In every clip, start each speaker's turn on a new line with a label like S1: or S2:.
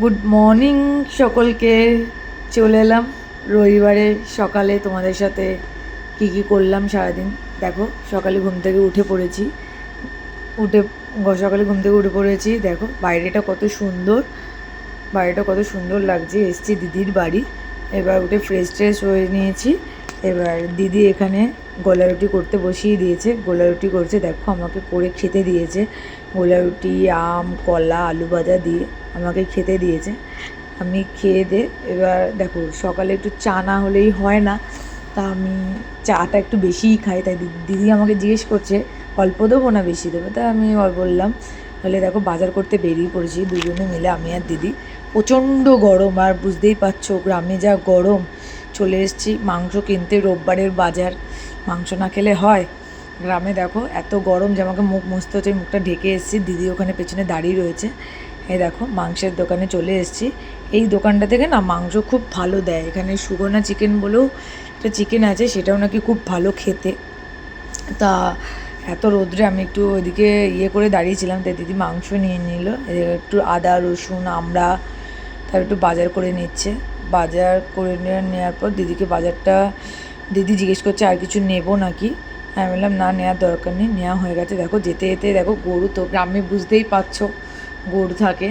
S1: Good morning সকলকে। চলে এলাম। রবিবারে সকালে তোমাদের সাথে কি কি করলাম সারাদিন? দেখো, সকালে ঘুম থেকে উঠে পড়েছি। উঠে, সকালে ঘুম থেকে উঠে পড়েছি। দেখো, বাইরেটা কত সুন্দর। বাড়িটা কত সুন্দর লাগছে। এসছি দিদির বাড়ি। এবার উঠে ফ্রেশ ট্রেশ হয়ে নিয়েছি। এবার দিদি এখানে গোলা রুটি করতে বসিয়ে দিয়েছে। গোলা রুটি করছে, দেখো আমাকে করে খেতে দিয়েছে। গোলা রুটি আম, কলা, আলু ভাজা দিয়ে আমাকে খেতে দিয়েছে। আমি খেয়ে দে, এবার দেখো সকালে একটু চা না হলেই হয় না। তা আমি চাটা একটু বেশিই খাই। তাই দিদি আমাকে জিজ্ঞেস করছে, অল্প দেবো না বেশি দেবো? তাই আমি বললাম তাহলে দেখো বাজার করতে বেরিয়ে পড়েছি। দুজনে মিলে আমি আর দিদি। প্রচণ্ড গরম, আর বুঝতেই পারছ, গ্রামে যা গরম চলে এসেছি মাংস কিনতে, রোববারের বাজার। মাংস না খেলে হয়। গ্রামে দেখো, এত গরম যে আমাকে মুখ মুছতে হচ্ছে মুখটা ঢেকে এসেছি। দিদি ওখানে পেছনে দাঁড়িয়ে রয়েছে। এই দেখো, মাংসের দোকানে চলে এসেছি। এই দোকানটা থেকে না মাংস খুব ভালো দেয়। এখানে সুগনা চিকেন বলেও একটা চিকেন আছে, সেটাও নাকি খুব ভালো খেতে। তা এত রোদ্রে আমি একটু ওইদিকে ইয়ে করে দাঁড়িয়েছিলাম, তাই দিদি মাংস নিয়ে নিল। একটু আদা, রসুন, আমড়া, তার একটু বাজার করে নিচ্ছে। বাজার করে নেওয়ার পর দিদিকে বাজারটা দিদি জিজ্ঞেস করছে, আর কিছু নেব নাকি? আমি বললাম, না নেওয়ার দরকার নেই নেওয়া হয়ে গেছে। দেখো, যেতে যেতে দেখো, গরু তো গ্রামে বুঝতেই পারছ, গরু থাকে।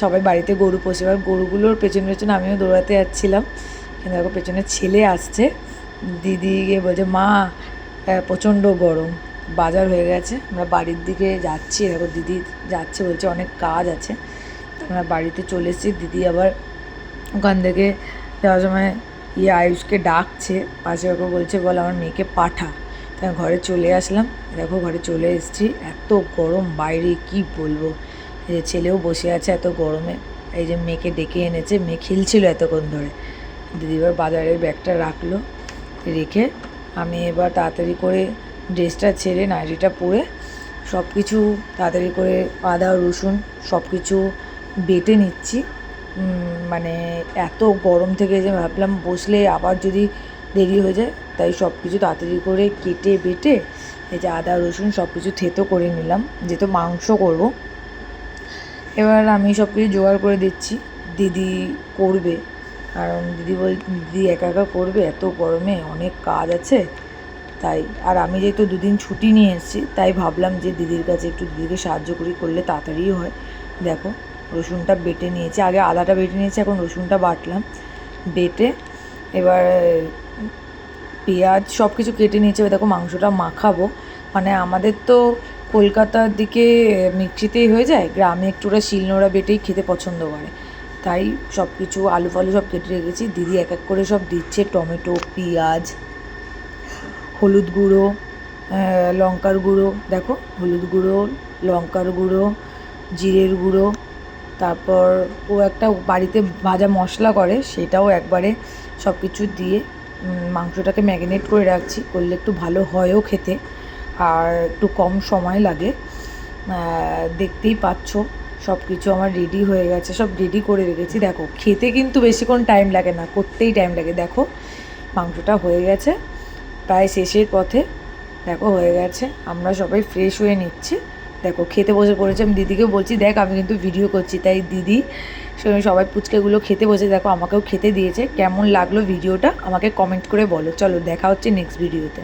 S1: সবাই বাড়িতে গরু পোষে। এবার গরুগুলোর পেছনে পেছনে আমিও দৌড়াতে যাচ্ছিলাম। কিন্তু দেখো, পেছনে ছেলে আসছে। দিদি গিয়ে বলছে, মা প্রচণ্ড গরম। বাজার হয়ে গেছে। আমরা বাড়ির দিকে যাচ্ছি। দেখো, দিদি যাচ্ছে বলছে, অনেক কাজ আছে। আমরা বাড়িতে চলে এসেছি। দিদি আবার ওখান থেকে যাওয়ার সময় ইয়ে আয়ুষকে ডাকছে, পাশে ওকে বলছে, বল, আমার মেয়েকে পাঠা। তাই ঘরে চলে আসলাম। দেখো, ঘরে চলে এসেছি। এত গরম বাইরে, কি বলব? যে ছেলেও বসে আছে এত গরমে। এই যে মেয়েকে ডেকে এনেছে, মেয়ে খেলছিল এতক্ষণ ধরে। দিদি এবার বাজারের ব্যাগটা রাখল, রেখে আমি এবার তাড়াতাড়ি করে ড্রেসটা ছেড়ে, নাইটিটা পরে সব কিছু তাড়াতাড়ি করে আদা, রসুন সব কিছু বেটে নিচ্ছি। মানে এত গরম থেকে যে ভাবলাম বসলে আবার যদি দেরি হয়ে যায়, তাই সব কিছু তাড়াতাড়ি করে কেটে বেটে এই যে আদা, রসুন সব কিছু থেতো করে নিলাম, যেহেতু মাংস করব। এবার আমি সব কিছু জোগাড় করে দিচ্ছি। দিদি করবে, কারণ দিদি বল, দিদি একা একা করবে, এত গরমে অনেক কাজ আছে, তাই আর আমি যেহেতু দুদিন ছুটি নিয়ে এসেছি, তাই ভাবলাম যে দিদির কাছে একটু দিদিকে সাহায্য করি, করলে তাড়াতাড়িই হয়। দেখো রসুনটা বেটে নিয়েছি। আগে আদাটা বেটে নিয়েছি, এখন রসুনটা বাটলাম। বেটে এবার পেঁয়াজ সব কিছু কেটে নিয়েছি। এবার দেখো মাংসটা মাখাবো। মানে আমাদের তো কলকাতার দিকে মিক্সিতেই হয়ে যায়, গ্রামে একটু ওরা শিলনোড়া বেটেই খেতে পছন্দ করে। তাই সব কিছু আলু ফালু সব কেটে রেখেছি। দিদি এক এক করে সব দিচ্ছে, টমেটো, পেঁয়াজ, হলুদ গুঁড়ো লঙ্কার গুঁড়ো। দেখো, হলুদ গুঁড়ো, লঙ্কার গুঁড়ো, জিরের গুঁড়ো তারপর ও একটা বাড়িতে ভাজা মশলা করে, সেটাও একবারে সব কিছু দিয়ে মাংসটাকে ম্যারিনেট করে রাখছি, করলে একটু ভালো হয়ও খেতে, আর একটু কম সময় লাগে। দেখতেই পাচ্ছ সব কিছু আমার রেডি হয়ে গেছে, সব রেডি করে রেখেছি। দেখো, খেতে কিন্তু বেশিক্ষণ টাইম লাগে না, করতেই টাইম লাগে। দেখো, মাংসটা হয়ে গেছে, প্রায় শেষের পথে, দেখো, হয়ে গেছে। আমরা সবাই ফ্রেশ হয়ে নিচ্ছি। দেখো, খেতে বসে পড়েছে। আমি দিদিকে বলছি, দেখ, আমি কিন্তু ভিডিও করছি। তাই দিদি সবাই পুচকেগুলো খেতে বসে, দেখো, আমাকেও খেতে দিয়েছে। কেমন লাগল ভিডিওটা আমাকে কমেন্ট করে বলো। চলো, দেখা হচ্ছে নেক্সট ভিডিওতে